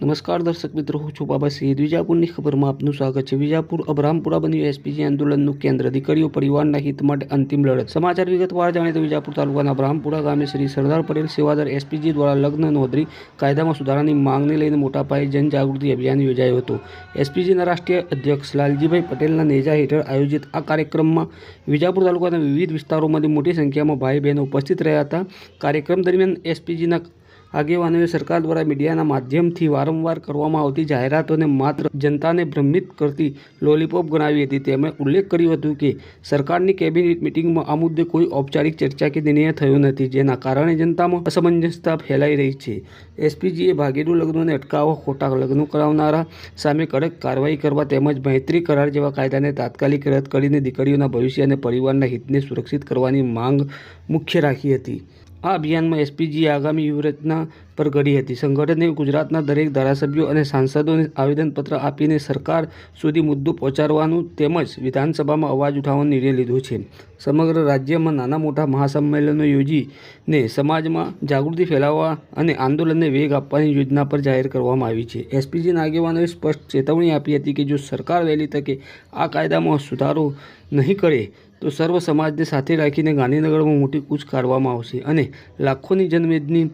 નમસ્કાર દર્શક મિત્રો, હું છું બાબા સૈયદ વિજાપુરની ખબરમાં આપનું સ્વાગત છે. વિજાપુર અબરામપુરા બન્યું એસપીજી આંદોલનનું કેન્દ્ર. દીકરીઓ પરિવારના હિત માટે અંતિમ લડત. સમાચાર વિગતવાર જાણે તો વિજાપુર તાલુકાના અબરામપુરા ગામે શ્રી સરદાર પટેલ સેવાદર એસપીજી દ્વારા લગ્ન નોંધણી કાયદામાં સુધારાની માંગને લઈને મોટા પાયે જનજાગૃતિ અભિયાન યોજાયું હતું. એસપીજીના રાષ્ટ્રીય અધ્યક્ષ લાલજીભાઈ પટેલના નેજા હેઠળ આયોજિત આ કાર્યક્રમમાં વિજાપુર તાલુકાના વિવિધ વિસ્તારોમાંથી મોટી સંખ્યામાં ભાઈ બહેનો ઉપસ્થિત રહ્યા હતા. કાર્યક્રમ દરમિયાન એસપીજીના આગેવાનોએ સરકાર દ્વારા મીડિયાના માધ્યમથી વારંવાર કરવામાં આવતી જાહેરાતોને માત્ર જનતાને ભ્રમિત કરતી લોલીપોપ ગણાવી હતી. તેમણે ઉલ્લેખ કર્યો હતો કે, સરકારની કેબિનેટ મિટિંગમાં આ મુદ્દે કોઈ ઔપચારિક ચર્ચા કે નિર્ણય થયો નથી, જેના કારણે જનતામાં અસમંજસતા ફેલાઈ રહી છે. એસપીજીએ ભાગેડુ લગ્નોને અટકાવવા ખોટા લગ્નો કરાવનારા સામે કડક કાર્યવાહી કરવા તેમજ મૈત્રી કરાર જેવા કાયદાને તાત્કાલિક રદ કરીને દીકરીઓના ભવિષ્ય અને પરિવારના હિતને સુરક્ષિત કરવાની માંગ મુખ્ય રાખી હતી. આ અભિયાનમાં એસપીજીએ આગામી વ્યૂહરચના પર ઘડી હતી. સંગઠને ગુજરાતના દરેક ધારાસભ્યો અને સાંસદોને આવેદનપત્ર આપીને સરકાર સુધી મુદ્દો પહોંચાડવાનું તેમજ વિધાનસભામાં અવાજ ઉઠાવવાનો નિર્ણય લીધો છે. સમગ્ર રાજ્યમાં નાના મોટા મહાસંમેલનો યોજીને સમાજમાં જાગૃતિ ફેલાવવા અને આંદોલનને વેગ આપવાની યોજના પર જાહેર કરવામાં આવી છે. એસપીજીના આગેવાનોએ સ્પષ્ટ ચેતવણી આપી હતી કે જો સરકાર વહેલી તકે આ કાયદામાં સુધારો નહીં કરે, તો સર્વ સમાજને સાથે રાખીને ગાંધીનગરમાં મોટી કૂચ કાઢવામાં આવશે અને લાખોની જનમેદની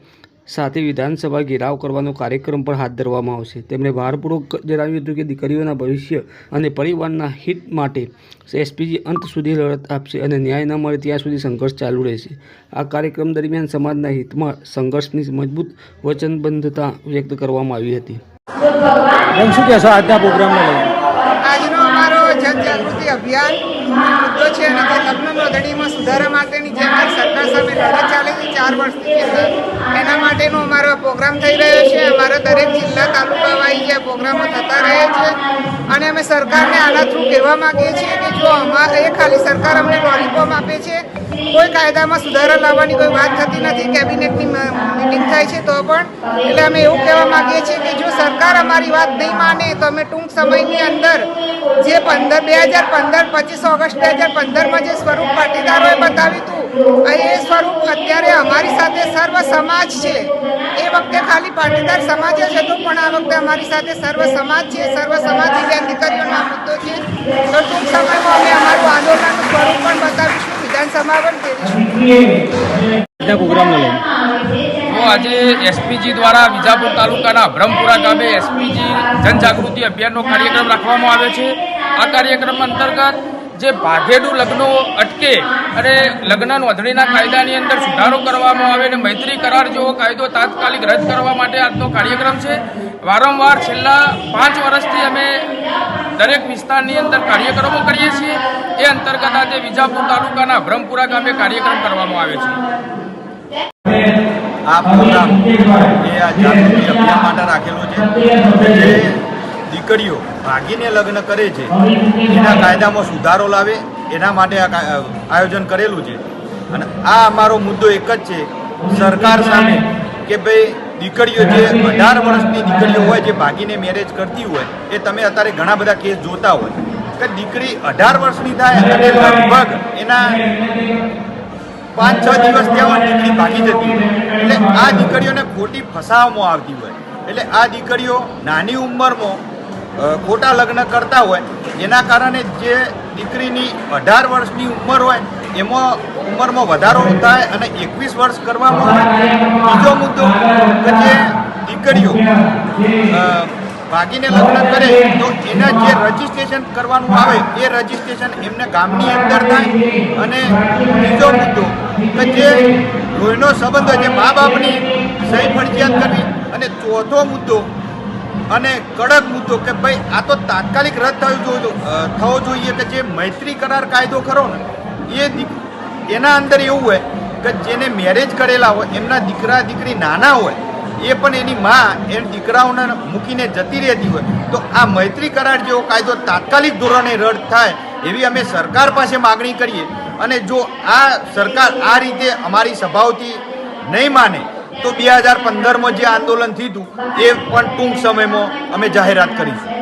સાથે વિધાનસભા ઘેરાવ કરવાનો કાર્યક્રમ પણ હાથ ધરવામાં આવશે. તેમણે ભારપૂર્વક જણાવ્યું હતું કે દીકરીઓના ભવિષ્ય અને પરિવારના હિત માટે એસપીજી અંત સુધી લડત આપશે અને ન્યાય ન મળે ત્યાં સુધી સંઘર્ષ ચાલુ રહેશે. આ કાર્યક્રમ દરમિયાન સમાજના હિતમાં સંઘર્ષની મજબૂત વચનબદ્ધતા વ્યક્ત કરવામાં આવી હતી. બેન શું કહેશો? આજના પ્રોગ્રામને લઈને? આજનો અમારો જનજાગૃતિ અભિયાન મુદ્દો છે અને જે લગ્ન નોંધણીમાં સુધારા માટેની જે સરકાર સામે લડત ચાલે છે. ચાર વર્ષથી પ્રોગ્રામ થઈ રહ્યો છે. અમારા દરેક જિલ્લા તાલુકા વાઇઝ જે પ્રોગ્રામો થતા રહે છે. અને અમે સરકારને આના થ્રુ કહેવા માંગીએ છીએ કે જો અમારે એ ખાલી સરકાર અમને લોલીપોપ આપે છે, કોઈ કાયદામાં સુધારા લાવવાની કોઈ વાત થતી નથી, કેબિનેટની મિટિંગ થાય છે તો પણ. એટલે અમે એવું કહેવા માંગીએ છીએ કે જો સરકાર અમારી વાત નહીં માને, તો અમે ટૂંક સમયની અંદર જે પંદર, બે હજાર પંદર, પચીસ ઓગસ્ટ, બે હજાર પંદરમાં જે સ્વરૂપ પાટીદારોએ બતાવ્યું હતું આ એ સ્વરૂપ અત્યારે અમારી સાથે સર્વ સમાજ છે. એ વખતે ખાલી પાટીદાર સમાજ જ હતો પણ આ વખતે અમારી સાથે સર્વ સમાજ છે. સર્વ સમાજની દિવ્યાંગ દીકરીઓનો આ મુદ્દો છે. તો ટૂંક સમયમાં અમે અમારું આંદોલનનું સ્વરૂપ પણ બતાવીશું. વિધાનસભા પણ કરીશું. પ્રોગ્રામને લઈને. તો આજે એસપીજી દ્વારા વિજાપુર તાલુકાના બ્રહ્મપુરા ગામે એસપીજી જનજાગૃતિ અભિયાનનો કાર્યક્રમ રાખવામાં આવ્યો છે. આ કાર્યક્રમ અંતર્ગત જે ભાગેડુ લગ્નો અટકે અને લગ્ન નોંધણીના કાયદાની અંદર સુધારો કરવામાં આવે અને મૈત્રી કરાર જેવો કાયદો તાત્કાલિક રદ કરવા માટે આજનો કાર્યક્રમ છે. વારંવાર છેલ્લા પાંચ વર્ષથી અમે દરેક વિસ્તારની અંદર કાર્યક્રમો કરીએ છીએ. એ અંતર્ગત આજે વિજાપુર તાલુકાના બ્રહ્મપુરા ગામે કાર્યક્રમ કરવામાં આવે છે. આ પ્રોગ્રામ એ આ જાગૃતિ અભિયાન માટે રાખેલો છે. જે દીકરીઓ ભાગીને લગ્ન કરે છે, એના કાયદામાં સુધારો લાવે એના માટે આયોજન કરેલું છે. અને આ અમારો મુદ્દો એક જ છે. સરકાર સામે કે ભાઈ દીકરીઓ જે અઢાર વર્ષની દીકરીઓ હોય, જે ભાગીને મેરેજ કરતી હોય, એ તમે અત્યારે ઘણા બધા કેસ જોતા હોય. કે દીકરી અઢાર વર્ષની થાય અને લગભગ એના પાંચ છ દિવસ ત્યાં દીકરી ભાગી જતી હોય. એટલે આ દીકરીઓને ખોટી ફસાવવામાં આવતી હોય. એટલે આ દીકરીઓ નાની ઉંમરમાં ખોટા લગ્ન કરતા હોય. એના કારણે જે દીકરીની અઢાર વર્ષની ઉંમર હોય, એમાં ઉંમરમાં વધારો થાય અને એકવીસ વર્ષ કરવામાં આવે, બીજો મુદ્દો કે જે દીકરીઓ ભાગીને લગ્ન કરે, તો એના જે રજીસ્ટ્રેશન કરવાનું આવે, એ રજીસ્ટ્રેશન એમને ગામની અંદર થાય. અને બીજો મુદ્દો કે જે લોહીનો સંબંધ હોય જે મા બાપની સહી ફરજિયાત કરવી, અને ચોથો મુદ્દો અને કડક મુદ્દો કે ભાઈ આ તો તાત્કાલિક રદ થયો થવો જોઈએ કે જે મૈત્રી કરાર કાયદો ખરો ને, એ એના અંદર એવું હોય કે જેને મેરેજ કરેલા હોય, એમના દીકરા, દીકરી નાના હોય, એ પણ એની માં, એ દીકરાઓને મૂકીને જતી રહેતી હોય, તો આ મૈત્રી કરાર જેવો કાયદો તાત્કાલિક ધોરણે રદ થાય એવી અમે સરકાર પાસે માગણી કરીએ. અને જો આ સરકાર આ રીતે અમારી સભાઓથી નહીં માને તો બે હજાર પંદરમાં જે આંદોલન થયું એ પણ ટૂંક સમયમાં અમે જાહેરાત કરીશું